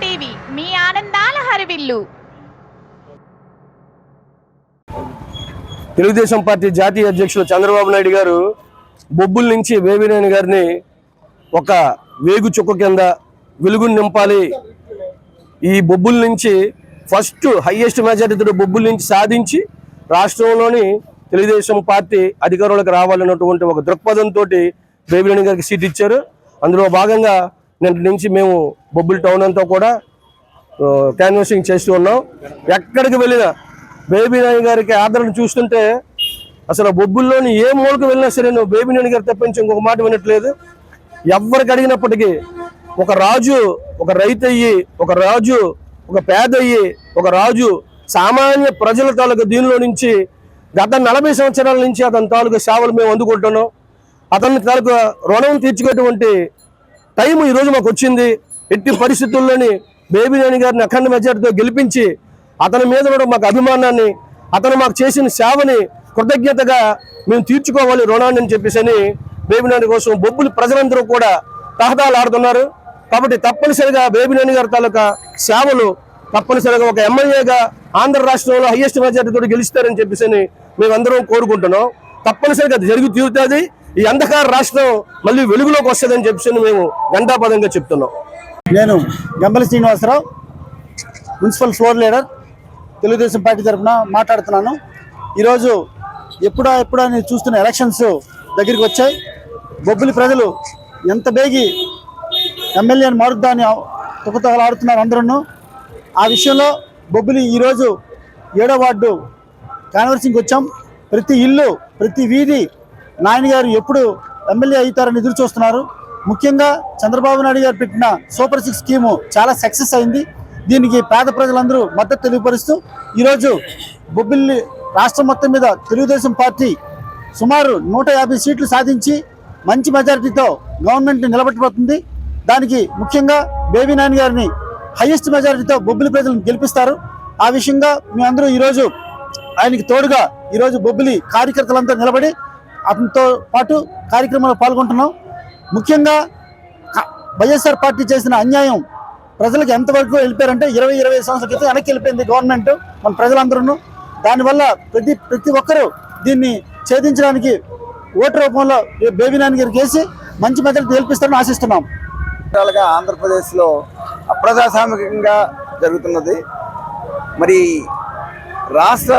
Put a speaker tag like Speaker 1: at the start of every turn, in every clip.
Speaker 1: TV. మీ ఆనందాల హరివిల్లు.
Speaker 2: Telugu Desam party జాతీయ అధ్యక్షులు చంద్రబాబు నాయుడు గారు బొబ్బుల నుంచి వేవినేని గారిని ఒక వేగు చుక్క కింద వెలుగుని నింపాలి. ఈ బొబ్బుల నుంచి ఫస్ట్ హయ్యెస్ట్ మెజారిటీతో బొబ్బుల నుంచి సాధించి రాష్ట్రంలోని తెలుగుదేశం పార్టీ అధికారంలోకి రావాలన్నటువంటి ఒక దృక్పథంతో వేవినేని గారికి సీట్ ఇచ్చారు. అందులో భాగంగా నిన్నటి నుంచి మేము బొబ్బుల్ టౌన్ అంతా కూడా క్యాన్వాసింగ్ చేస్తూ ఉన్నాం. ఎక్కడికి వెళ్ళినా బేబీ నాయన్ గారికి ఆదరణ చూస్తుంటే అసలు బొబ్బుల్లోని ఏ మూలకు వెళ్ళినా సరే నువ్వు బేబీ నాయన్ గారు తప్పించి ఇంకొక మాట వినట్లేదు. ఎవరికి అడిగినప్పటికీ ఒక రాజు ఒక రైతు అయ్యి ఒక రాజు ఒక పేద అయ్యి ఒక రాజు సామాన్య ప్రజల తాలూకు దీనిలో నుంచి గత నలభై సంవత్సరాల నుంచి అతని తాలూకు సేవలు మేము అందుకుంటున్నాం. అతని తాలూకు రుణం తీర్చుకునేటువంటి టైం ఈ రోజు మాకు వచ్చింది. ఎట్టి పరిస్థితుల్లోని బేబీనాని గారిని అఖండ మెజార్టీతో గెలిపించి అతని మీద కూడా మాకు అభిమానాన్ని అతను మాకు చేసిన సేవని కృతజ్ఞతగా మేము తీర్చుకోవాలి రుణాన్ని అని చెప్పేసి అని బేబీనాని కోసం బొబ్బులు ప్రజలందరూ కూడా తహదాలాడుతున్నారు కాబట్టి తప్పనిసరిగా బేబీనాని గారి తాలూకా సేవలు తప్పనిసరిగా ఒక ఎమ్మెల్యేగా ఆంధ్ర రాష్ట్రంలో హైయెస్ట్ మెజార్టీతో గెలుస్తారని చెప్పేసి అని మేమందరం కోరుకుంటున్నాం. తప్పనిసరిగా అది జరిగి తీరుతుంది. ఈ అంధకార రాష్ట్రం మళ్ళీ వెలుగులోకి వస్తుందని చెప్పి మేము గంటాపదంగా చెప్తున్నాం.
Speaker 3: నేను Gambala Srinivasarao municipal floor leader Telugu Desam party తరఫున మాట్లాడుతున్నాను. ఈరోజు ఎప్పుడా ఎప్పుడా నేను చూస్తున్న ఎలక్షన్స్ దగ్గరికి వచ్చాయి. బొబ్బిలి ప్రజలు ఎంత బేగి ఎమ్మెల్యేని మారుద్దాన్ని తుకతగలు ఆడుతున్నారు అందరూ ఆ విషయంలో బొబ్బిలి ఈరోజు ఏడో వార్డు కాన్వర్సింగ్కి వచ్చాం. ప్రతి ఇల్లు ప్రతి వీధి నాయన గారు ఎప్పుడు ఎమ్మెల్యే అవుతారని ఎదురు చూస్తున్నారు. ముఖ్యంగా చంద్రబాబు నాయుడు గారు పెట్టిన సూపర్ సిక్స్ స్కీము చాలా సక్సెస్ అయింది. దీనికి పేద ప్రజలందరూ మద్దతు తెలియపరుస్తూ ఈరోజు బొబ్బిల్లి రాష్ట్రం మొత్తం మీద తెలుగుదేశం పార్టీ సుమారు నూట యాభై సీట్లు సాధించి మంచి మెజారిటీతో గవర్నమెంట్ని నిలబెట్టబోతుంది. దానికి ముఖ్యంగా బేబీ నాని గారిని హైయెస్ట్ మెజారిటీతో బొబ్బిలి ప్రజలను గెలిపిస్తారు. ఆ విషయంగా మేమందరూ ఈరోజు ఆయనకి తోడుగా ఈరోజు బొబ్బిలి కార్యకర్తలంతా నిలబడి అతనితో పాటు కార్యక్రమంలో పాల్గొంటున్నాం. ముఖ్యంగా వైఎస్ఆర్ పార్టీ చేసిన అన్యాయం ప్రజలకు ఎంతవరకు వెళ్ళిపోయారంటే ఇరవై ఇరవై సంవత్సరాల క్రితం వెనక్కి వెళ్ళిపోయింది గవర్నమెంట్ మన ప్రజలందరూ దానివల్ల ప్రతి ప్రతి ఒక్కరూ దీన్ని ఛేదించడానికి ఓటు రూపంలో ఈ బేబీ గారికి వేసి మంచి మెదడు గెలిపిస్తారని ఆశిస్తున్నాం.
Speaker 4: ఆంధ్రప్రదేశ్లో ప్రజాస్వామికంగా జరుగుతున్నది. మరి రాష్ట్ర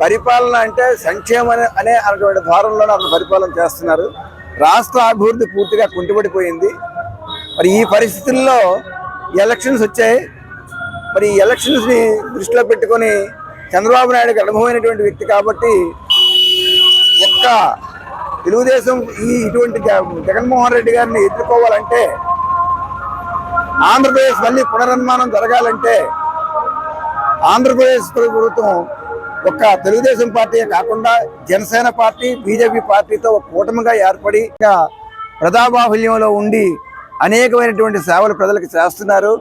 Speaker 4: పరిపాలన అంటే సంక్షేమం అనే అనే అటువంటి ద్వారంలోనే అతను పరిపాలన చేస్తున్నారు. రాష్ట్ర అభివృద్ధి పూర్తిగా కుంటుపడిపోయింది. మరి ఈ పరిస్థితుల్లో ఎలక్షన్స్ వచ్చాయి. మరి ఈ ఎలక్షన్స్ని దృష్టిలో పెట్టుకొని చంద్రబాబు నాయుడుకి అనుభవమైనటువంటి వ్యక్తి కాబట్టి ఒక్క తెలుగుదేశం ఈ ఇటువంటి జ- జగన్మోహన్ రెడ్డి గారిని ఎదుర్కోవాలంటే ఆంధ్రప్రదేశ్ మళ్ళీ పునర్నిర్మాణం జరగాలంటే ఆంధ్రప్రదేశ్ ప్రభుత్వం ఒక్క తెలుగుదేశం పార్టీ కాకుండా జనసేన పార్టీ బీజేపీ పార్టీతో ఒక కూటమిగా ఏర్పడి ప్రజాబాహుల్యంలో ఉండి అనేకమైనటువంటి సేవలు ప్రజలకు చేస్తున్నారు.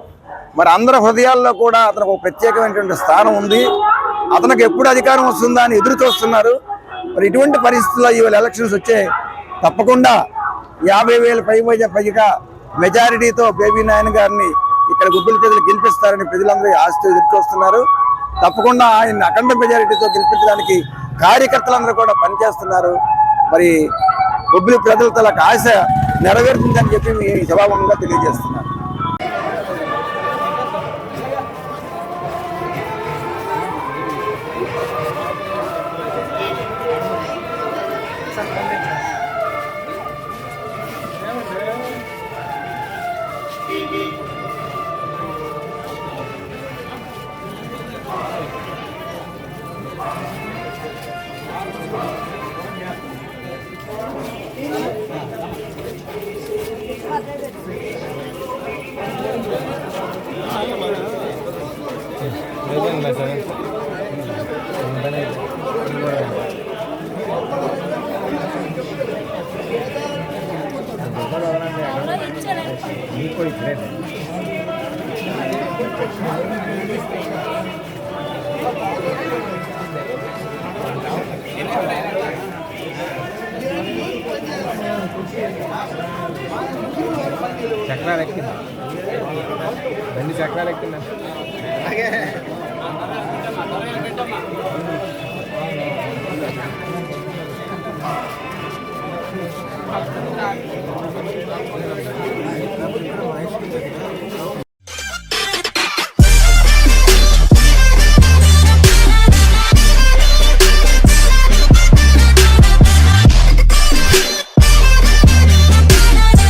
Speaker 4: మరి అందరి హృదయాల్లో కూడా అతనికి ఒక ప్రత్యేకమైనటువంటి స్థానం ఉంది. అతనికి ఎప్పుడు అధికారం వస్తుందా అని ఎదురు చూస్తున్నారు. మరి ఇటువంటి పరిస్థితుల్లో ఇవాళ ఎలక్షన్స్ వచ్చే తప్పకుండా యాభై వేల పై పైగా మెజారిటీతో బేబీ నాయన్ గారిని ఇక్కడ గుబ్బిలి ప్రజలు గెలిపిస్తారని ప్రజలందరూ ఆశతో ఎదురు చూస్తున్నారు. తప్పకుండా ఆయన అఖండ మెజారిటీతో గెలిపించడానికి కార్యకర్తలందరూ కూడా పనిచేస్తున్నారు. మరి బొబ్బిలి ప్రజల తలకు ఆశ నెరవేరుతుందని చెప్పి మీ జవాబంగా తెలియజేస్తున్నారు
Speaker 5: చక్రాలు ఎక్కింది రెండు చక్రాలు ఎక్కుతున్నా